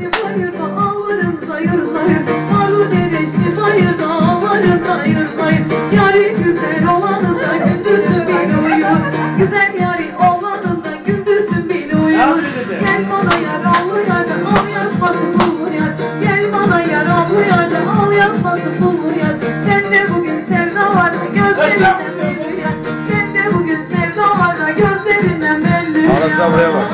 deresi hayırda ağlarım zayır zayır. Daru deresi hayırda ağlarım zayır zayır. Yari güzel olanım da gündüzüm bile Güzel yari olanım da gündüzüm bile Gel bana yaralı yarda al yazması bulur yar. Gel bana yaralı yarda al yazması bulur yar. Sen de bugün sevda var da gözlerinden belli yar. Sen de bugün sevda var da gözlerinden belli yar. Buraya bak.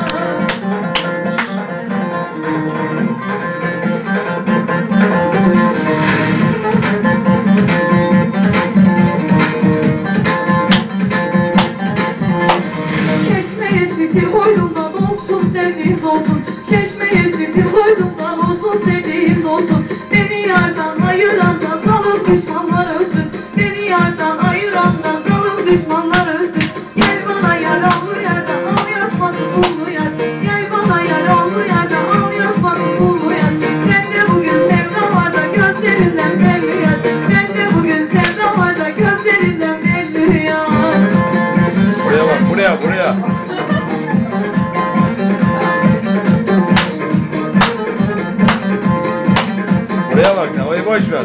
Siti uydumdan olsun sevdiğim olsun Çeşmeye siti uydumdan olsun sevdiğim olsun Beni yardan ayırandan dalım düşmanlar ölsün. Beni yardan ayırandan dalım düşmanlar ölsün. Gel bana yaralı yerden al yatmasın pullu yer. Gel bana yaralı yerden al yatmasın pullu yer. Sende bugün sevda var da gözlerinden belli yer. Sende bugün sevda var da gözlerinden belli yer. Buraya bak buraya buraya. Havaya bak sen havayı boş ver.